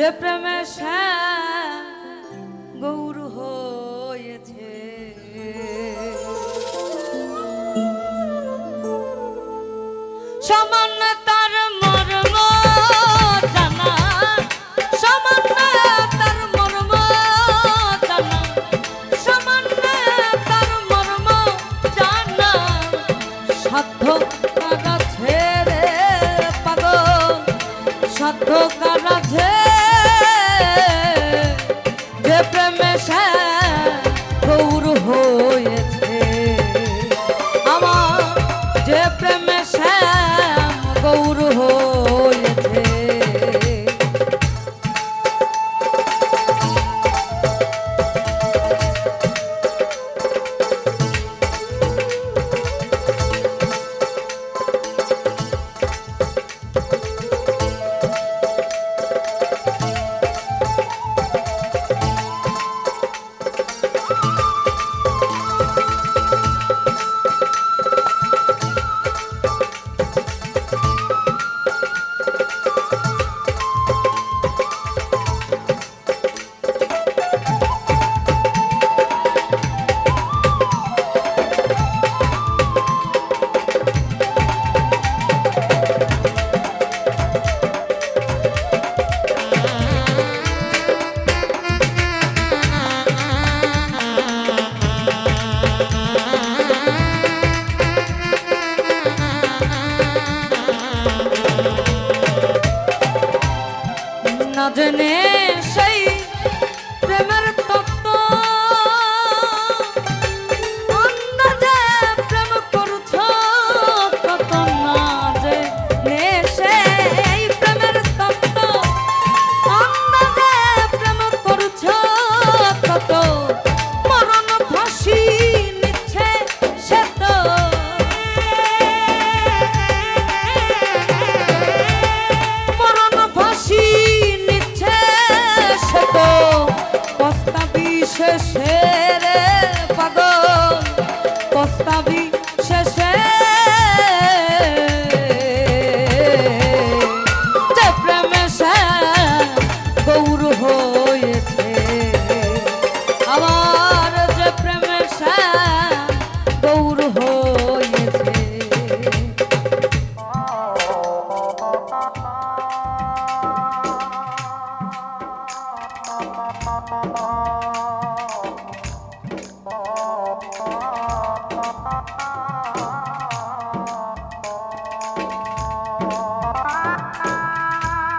যে প্রেমে গৌর হয়েছে সামান্য তার মর্ম জানা সামান্য তার মর্ম জানা সামান্য তার মর্ম জানা সাধ্য কারা ছেড়ে পাগল সাধ্য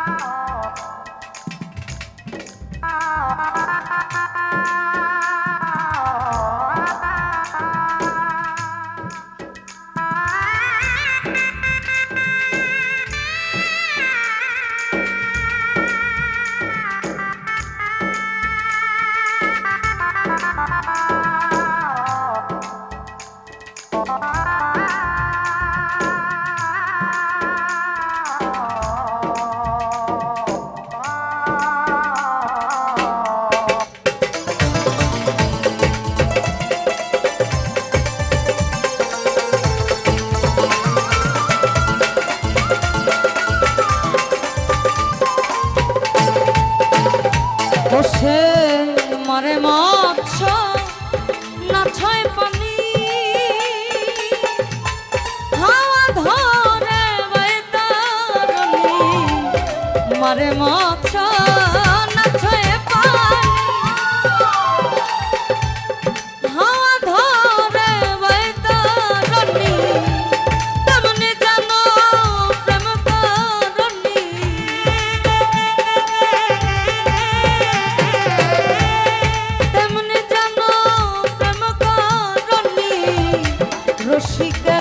Oh. মৎস না ছয় পানি। হাওয়া ধরে মারে মৎস কাছে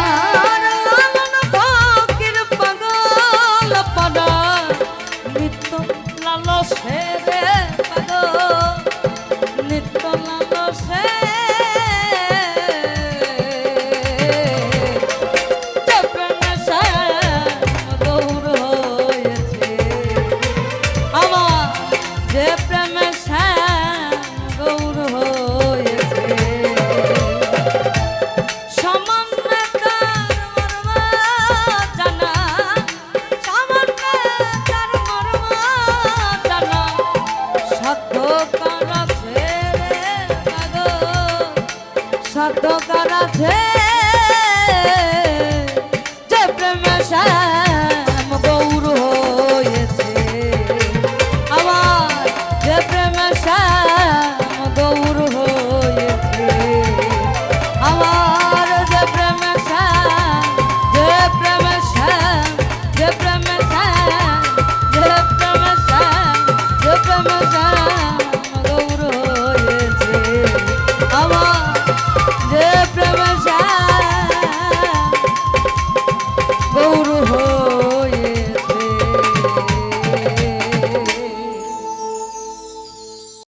জানো